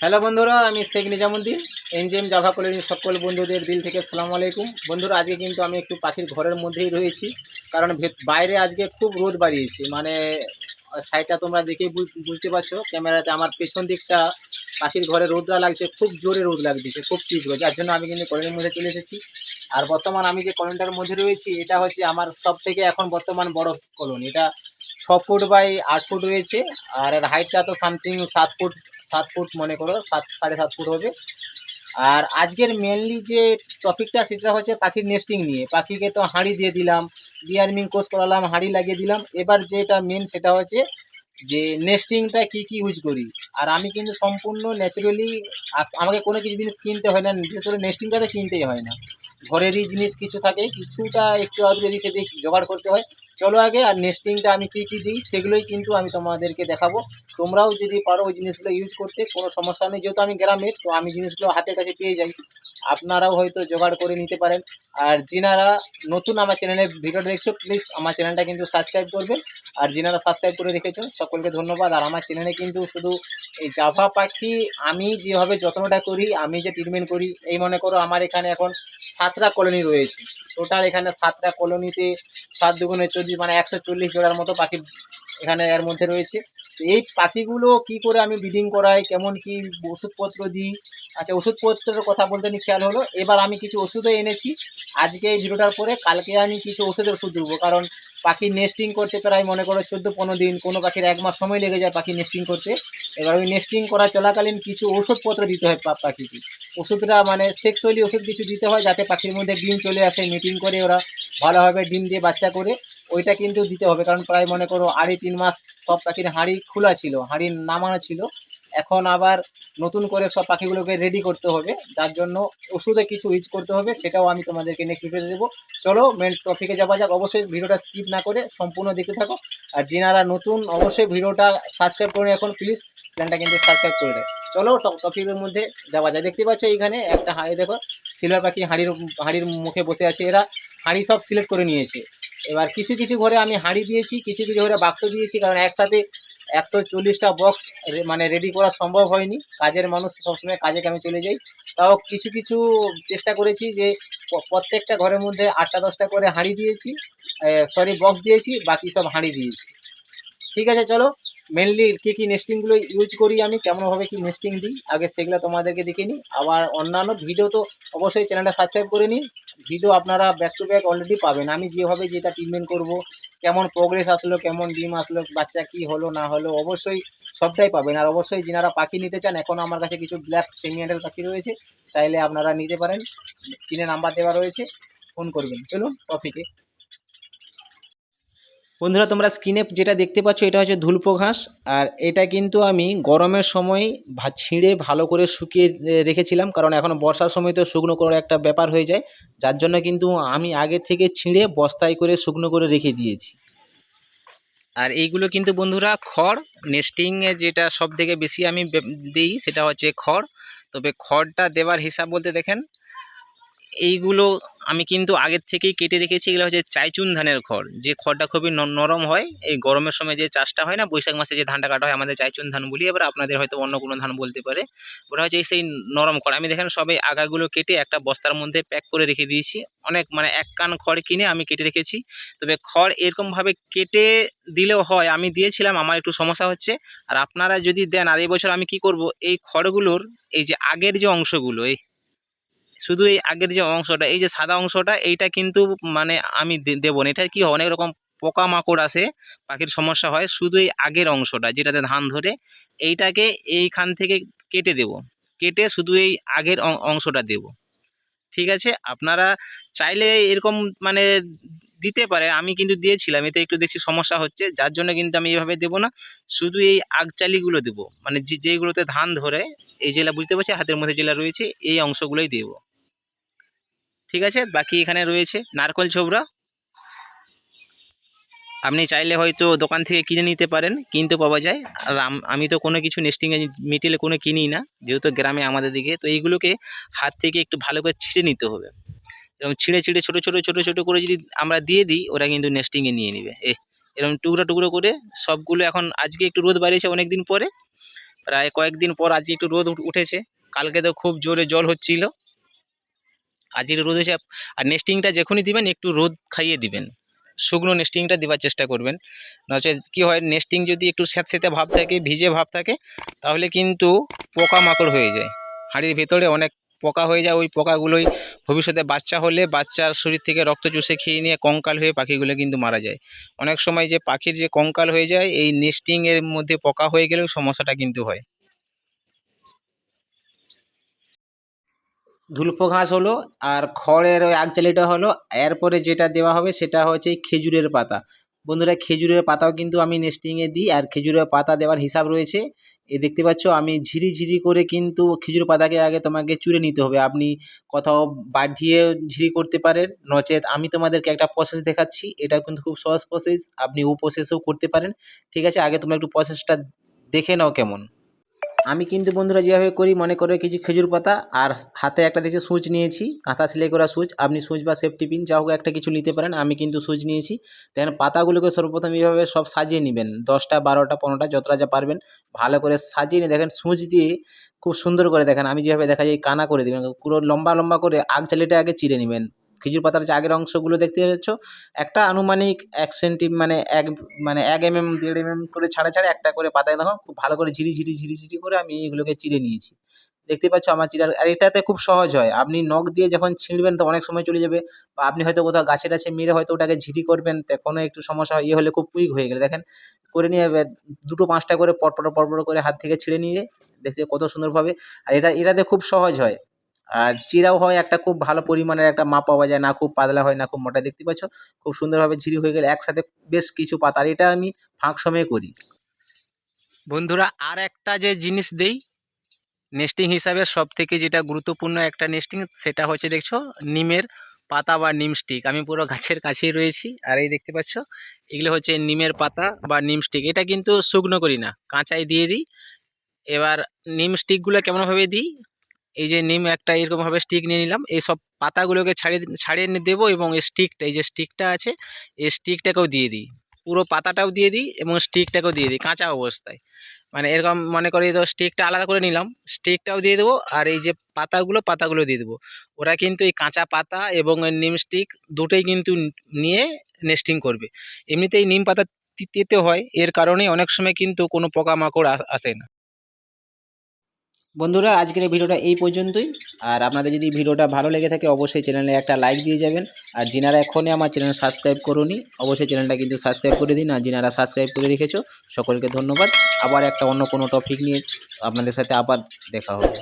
Hello বন্ধুরা, আমি Sheikh Nizamuddin, NGM Java কলোনির সকল বন্ধুদের দিল থেকে সালাম আলাইকুম। বন্ধুরা, আজকে কিন্তু আমি একটু পাখির ঘরের মধ্যেই রয়েছি, কারণ বাইরে আজকে খুব রোদ বাড়িয়েছে। মানে সাইডটা তোমরা দেখেই বুঝ- বুঝতে পারছ, ক্যামেরাতে আমার পেছন দিকটা পাখির ঘরে রোদরা লাগছে, খুব জোরে রোদ লাগতেছে খুব তীব্র। যার জন্য আমি কিন্তু কলোনির মধ্যে চলে এসেছি। আর বর্তমান আমি যে কলোনিটার মধ্যে রয়েছি, এটা হচ্ছে আমার সব থেকে এখন বর্তমান বড় কলোনি। এটা ছ ফুট বাই আট ফুট রয়েছে, আর এর হাইটটা তো সামথিং সাত ফুট সাত ফুট মনে করো, সাত, সাড়ে সাত ফুট হবে। আর আজকের মেনলি যে টপিকটা সেটা হচ্ছে পাখির নেস্টিং নিয়ে। পাখিকে তো হাঁড়ি দিয়ে দিলাম ডিয়ারমিং কোর্স করালাম, হাঁড়ি লাগিয়ে দিলাম। এবার যেটা মেন সেটা হচ্ছে যে নেস্টিংটা কি কি ইউজ করি? আর আমি কিন্তু সম্পূর্ণ ন্যাচারালি আমাকে কোনো কিছু জিনিস কিনতে হয় না, বিশেষ করে নেস্টিংটা তো কিনতেই হয় না। ঘরেরই জিনিস কিছু থাকে, কিছুটা একটু আধটু এদিক সেদিক জোগাড় করতে হয়, চলো আগে আর নেস্টিংটা আমি কী কী দিই, সেগুলোই কিন্তু আমি তোমাদেরকে দেখাবো। তোমরাও যদি পারো ওই জিনিসগুলো ইউজ করতে, কোনো সমস্যা নেই। যেহেতু আমি গ্রামের, তো আমি জিনিসগুলো হাতের কাছে পেয়ে যাই। আপনারাও হয়তো জোগাড় করে নিতে পারেন। আর যিনারা নতুন আমার চ্যানেলে ভিডিওটা দেখছ প্লিজ আমার চ্যানেলটা কিন্তু সাবস্ক্রাইব করবেন আর যিনারা সাবস্ক্রাইব করে রেখেছেন, সকলকে ধন্যবাদ। আর আমার চ্যানেলে কিন্তু শুধু এই জাভা পাখি, আমি যেভাবে যত্নটা করি, আমি যে ট্রিটমেন্ট করি, এই মনে করো আমার এখানে এখন সাতটা কলোনি রয়েছে। টোটাল এখানে সাতটা কলোনিতে সাত দুগুণে চল্লিশ মানে একশো চল্লিশ জোড়ার মতো পাখি এখানে এর মধ্যে রয়েছে। এই পাখিগুলো কি করে আমি ব্রিডিং করাই? কেমন কি ওষুধপত্র দিই? আচ্ছা ওষুধপত্রের কথা বলতে নি খেয়াল হলো। এবার আমি কিছু ওষুধও এনেছি। আজকে এই ভিডিওটার পরে কালকে আমি কিছু ওষুধের ওষুধ দেবো। কারণ পাখি নেস্টিং করতে প্রায় মনে করো চোদ্দ পনেরো দিন, কোনো পাখির এক মাস সময় লেগে যায় পাখি নেস্টিং করতে। এবার ওই নেস্টিং করা চলাকালীন কিছু ওষুধপত্র দিতে হয় পাখিকে। ওষুধটা মানে সেক্সুয়ালি ওষুধ কিছু দিতে হয় যাতে পাখির মধ্যে ডিম চলে আসে মিটিং করে ওরা। ভালোভাবে ডিম দিয়ে বাচ্চা করে। ওইটা কিন্তু দিতে হবে, কারণ প্রায় মনে করো আড়াই তিন মাস সব পাখির হাঁড়ি খোলা ছিল হাঁড়ি নামানো ছিল। এখন আবার নতুন করে সব পাখিগুলোকে রেডি করতে হবে, যার জন্য ওষুধে কিছু ইউজ করতে হবে, সেটাও আমি তোমাদেরকে নেক্সট ভিডিওতে দেবো। চলো মেন টপিকে যাওয়া যাক, অবশ্যই ভিডিওটা স্কিপ না করে সম্পূর্ণ দেখতে থাকো। আর যেনারা নতুন, অবশ্যই ভিডিওটা সাবস্ক্রাইব করে এখন প্লিজ চ্যানেলটা কিন্তু সাবস্ক্রাইব করে দেয় চলো টপিকের মধ্যে যাওয়া যায় দেখতে পাচ্ছ এইখানে একটা হাঁড়ি, দেখো সিলভার পাখি হাঁড়ির হাঁড়ির মুখে বসে আছে এরা। হাঁড়ি সব সিলেক্ট করে নিয়েছে। এবার কিছু কিছু ঘরে আমি হাঁড়ি দিয়েছি, কিছু কিছু ঘরে বাক্স দিয়েছি, কারণ একসাথে একশো চল্লিশটা বক্স মানে রেডি করা সম্ভব হয়নি। কাজের মানুষ সবসময় কাজে কামে চলে যাই তাও কিছু কিছু চেষ্টা করেছি যে প্রত্যেকটা ঘরের মধ্যে আটটা দশটা করে হাঁড়ি দিয়েছি সরি বক্স দিয়েছি, বাকি সব হাঁড়ি দিয়েছি। ঠিক আছে, চলো। মেনলি কী কী নেস্টিংগুলো ইউজ করি আমি কেমনভাবে কি নেস্টিং দিই, আগে সেগুলো তোমাদেরকে দেখে নিই। আবার অন্যান্য ভিডিও তো অবশ্যই চ্যানেলটা সাবস্ক্রাইব করে নিন। ভিডিও আপনারা ব্যাক টু ব্যাক অলরেডি পাবেন। আমি যেভাবে যেটা ট্রিটমেন্ট করব, কেমন প্রোগ্রেস আসলো, কেমন ডিম আসলো, বাচ্চা কি হলো, না হলো, অবশ্যই সবটাই পাবেন। আর অবশ্যই যিনারা পাখি নিতে চান, এখন আমার কাছে কিছু ব্ল্যাক সেমিয়াডাল পাখি রয়েছে, চাইলে আপনারা নিতে পারেন। স্ক্রিনে নাম্বার দেওয়া রয়েছে ফোন করবেন। চলুন টপিকে বন্ধুরা, তোমরা স্ক্রিনে যেটা দেখতে পাচ্ছ, এটা হচ্ছে ধুলপো ঘাস, আর এটা কিন্তু আমি গরমের সময় ভা- ছিঁড়ে ভালো করে শুকিয়ে রেখেছিলাম, কারণ এখন বর্ষার সময় তো শুকনো করার একটা ব্যাপার হয়ে যায়, যার জন্য কিন্তু আমি আগে থেকে ছিঁড়ে বস্তায় করে শুকনো করে রেখে দিয়েছি। আর এইগুলো কিন্তু বন্ধুরা খড় নেস্টিংয়ে যেটা সব থেকে বেশি আমি দিই, সেটা হচ্ছে খড়। তবে খড়টা দেওয়ার হিসাব বলতে দেখেন এইগুলো আমি কিন্তু আগের থেকেই কেটে রেখেছি। এগুলো হচ্ছে চাইচুন ধানের খড়। যে খড়টা খুবই নরম হয়, এই গরমের সময় যে চাষটা হয় না, বৈশাখ মাসে যে ধানটা কাটা হয়, আমাদের চাইচুন ধান বলি, এবার আপনাদের হয়তো অন্য কোনো ধান বলতে পারে। ওটা হচ্ছে সেই নরম খড়। আমি দেখেন সবে আগাগুলো কেটে একটা বস্তার মধ্যে প্যাক করে রেখে দিয়েছি। অনেক মানে এক কান খড় কিনে আমি কেটে রেখেছি। তবে খড় এরকমভাবে কেটে দিলেও হয়, আমি দিয়েছিলাম, আমার একটু সমস্যা হচ্ছে। আর আপনারা যদি দেন, আর এই বছর আমি কি করব, এই খড়গুলোর, এই যে আগের যে অংশগুলো, এই শুধু এই আগের যে অংশটা, এই যে সাদা অংশটা, এইটা কিন্তু মানে আমি দেবো না। এটা কি অনেক রকম পোকামাকড় আসে, পাখির সমস্যা হয়। শুধু এই আগের অংশটা, যেটাতে ধান ধরে, এইটাকে এইখান থেকে কেটে দেব। কেটে শুধু এই আগের অংশটা দেব। ঠিক আছে? আপনারা চাইলে এরকম মানে দিতে পারে। আমি কিন্তু দিয়েছিলাম। এতে একটু দেখছি সমস্যা হচ্ছে। যার জন্য কিন্তু আমি এইভাবে দেবো না। শুধু এই আগচালিগুলো দেবো। মানে যে যেইগুলোতে ধান ধরে, এই জেলা বুঝতে পারছি, হাতের মধ্যে জেলা রয়েছে, এই অংশগুলোই দেবো। ঠিক আছে? বাকি এখানে রয়েছে। নারকল ছোবড়া। আপনি চাইলে হয়তো দোকান থেকে কিনে নিতে পারেন, কিনতে পাওয়া যায়। আর আমি তো কোনো কিছু নেস্টিংয়ে মেটেরিয়াল কোনো কিনি না, যেহেতু গ্রামে আমাদের দিকে। তো এইগুলোকে হাত থেকে একটু ভালো করে ছিঁড়ে নিতে হবে। এরকম ছিঁড়ে ছিঁড়ে, ছোটো ছোটো ছোটো ছোটো করে যদি আমরা দিয়ে দিই, ওরা কিন্তু নেস্টিংয়ে নিয়ে নেবে। এ এরকম টুকরো টুকরো করে সবগুলো এখন আজকে একটু রোদ বাড়িয়েছে অনেক দিন পরে। প্রায় কয়েকদিন পর আজকে একটু রোদ উঠেছে। কালকে তো খুব জোরে জল হচ্ছিল। আজকে রোদ হয়েছে আর নেস্টিংটা যখনই দিবেন, একটু রোদ খাইয়ে দিবেন। শুকনো নেস্টিংটা দেওয়ার চেষ্টা করবেন। নচেত কী হয় নেস্টিং যদি একটু স্যাঁতস্যাঁতে ভাব থাকে, ভিজে ভাব থাকে, তাহলে কিন্তু পোকামাকড় হয়ে যায়। হাঁড়ির ভেতরে অনেক পোকা হয়ে যায়, ওই পোকাগুলোই ভবিষ্যতে বাচ্চা হলে বাচ্চার শরীর থেকে রক্ত চুষে খেয়ে নিয়ে কঙ্কাল হয়ে পাখিগুলো কিন্তু মারা যায়। অনেক সময় যে পাখির যে কঙ্কাল হয়ে যায়, এই নেস্টিংয়ের মধ্যে পোকা হয়ে গেলেও সমস্যাটা কিন্তু হয়। ধুলপো ঘাস হলো আর খড়ের ওই আগচালিটা হলো। এরপরে যেটা দেওয়া হবে সেটা হচ্ছে খেজুরের পাতা। বন্ধুরা, খেজুরের পাতাও কিন্তু আমি নেস্টিংয়ে দিই আর খেজুরের পাতা দেওয়ার হিসাব রয়েছে। এ দেখতে পাচ্ছ, আমি ঝিরি ঝিরি করে কিন্তু খেজুর পাতাকে আগে তোমাকে চুড়ে নিতে হবে। আপনি কোথাও বাঁধিয়ে ঝিরি করতে পারেন, নচেত আমি তোমাদেরকে একটা প্রসেস দেখাচ্ছি। এটা কিন্তু খুব সহজ প্রসেস আপনি ও প্রসেসও করতে পারেন। ঠিক আছে, আগে তোমরা একটু প্রসেসটা দেখে নাও কেমন। আমি কিন্তু বন্ধুরা যেভাবে করি, মনে করে কিছু খেজুর পাতা আর হাতে একটা দেখছি সুচ নিয়েছি, কাঁথা সেলাই করা সুচ, আপনি সুচ বা সেফটি পিন যা হোক একটা কিছু নিতে পারেন, আমি কিন্তু সুচ নিয়েছি। দেন পাতাগুলোকে সর্বপ্রথম এইভাবে সব সাজিয়ে নেবেন, দশটা, বারোটা, পনেরোটা, যতটা যা পারবেন, ভালো করে সাজিয়ে নিয়ে দেখেন সুচ দিয়ে খুব সুন্দর করে দেখেন, আমি যেভাবে দেখা যায় কানা করে দেবেন, পুরো লম্বা লম্বা করে আগ চালিটা আগে চিড়ে নেবেন। খেজুর পাতার যে আগের অংশগুলো দেখতে পাচ্ছ একটা আনুমানিক এক সেন্টি মানে এক মানে এক এম এম দেড় এম এম করে ছাড়া ছাড়া একটা করে পাতায় দেখো, খুব ভালো করে ঝিরি ঝিরি ঝিরি ঝিরি করে আমি এগুলোকে চিড়ে নিয়েছি। দেখতে পাচ্ছ আমার চিড়ার, আর এটাতে খুব সহজ হয়, আপনি নখ দিয়ে যখন ছিঁড়বেন তো অনেক সময় চলে যাবে, বা আপনি হয়তো কোথাও গাছে টাছে মেরে হয়তো ওটাকে ঝিরি করবেন তখনও একটু সমস্যা হয় ইয়ে হলে খুব কুইক হয়ে গেলে। দেখেন, করে নিয়ে দুটো পাঁচটা করে পরপর পরপর করে হাত থেকে ছিঁড়ে নিয়ে, দেখতে কত সুন্দরভাবে, আর এটা, এটাতে খুব সহজ হয়। আর চিরাও হয় একটা খুব ভালো পরিমাণের একটা মাপ পাওয়া যায়, না খুব পাতলা হয়, না খুব মোটা। দেখতে পাচ্ছ, খুব সুন্দরভাবে ঝিরি হয়ে গেলে একসাথে বেশ কিছু পাতা। আর এটা আমি ফাঁক সময়ে করি। বন্ধুরা, আর একটা যে জিনিস দেই নেস্টিং হিসাবে সব থেকে যেটা গুরুত্বপূর্ণ একটা নেস্টিং সেটা হচ্ছে দেখছ, নিমের পাতা বা নিম স্টিক আমি পুরো গাছের কাছেই রয়েছি, আর এই দেখতে পাচ্ছ, এগুলো হচ্ছে নিমের পাতা বা নিম স্টিক এটা কিন্তু শুকনো করি না, কাঁচাই দিয়ে দিই। এবার নিম স্টিকগুলো কেমনভাবে দিই? এই যে নিম একটা এরকমভাবে স্টিক নিয়ে নিলাম। এই সব পাতাগুলোকে ছাড়িয়ে ছাড়িয়ে দেবো এবং এই স্টিকটা এই যে স্টিকটা আছে, এই স্টিকটাকেও দিয়ে দিই। পুরো পাতাটাও দিয়ে দিই এবং স্টিকটাকেও দিয়ে দিই কাঁচা অবস্থায়। মানে এরকম মনে করি তো স্টিকটা আলাদা করে নিলাম স্টিকটাও দিয়ে দেবো আর এই যে পাতাগুলো পাতাগুলো দিয়ে দেবো। ওরা কিন্তু এই কাঁচা পাতা এবং নিম স্টিক দুটোই কিন্তু নিয়ে নেস্টিং করবে। এমনিতেই নিম পাতা তেতে হয়, এর কারণে অনেক সময় কিন্তু কোনো পোকামাকড় আসে না। বন্ধুরা, আজকের ভিডিওটা এই পর্যন্তই। আর আপনাদের যদি ভিডিওটা ভালো লেগে থাকে, অবশ্যই চ্যানেলে একটা লাইক দিয়ে যাবেন। আর যিনারা এখনই আমার চ্যানেল সাবস্ক্রাইব করুনি, অবশ্যই চ্যানেলটা কিন্তু সাবস্ক্রাইব করে দিন। আর যিনারা সাবস্ক্রাইব করে রেখেছো, সকলকে ধন্যবাদ। আবার একটা অন্য কোনো টপিক নিয়ে আপনাদের সাথে আবার দেখা হবে।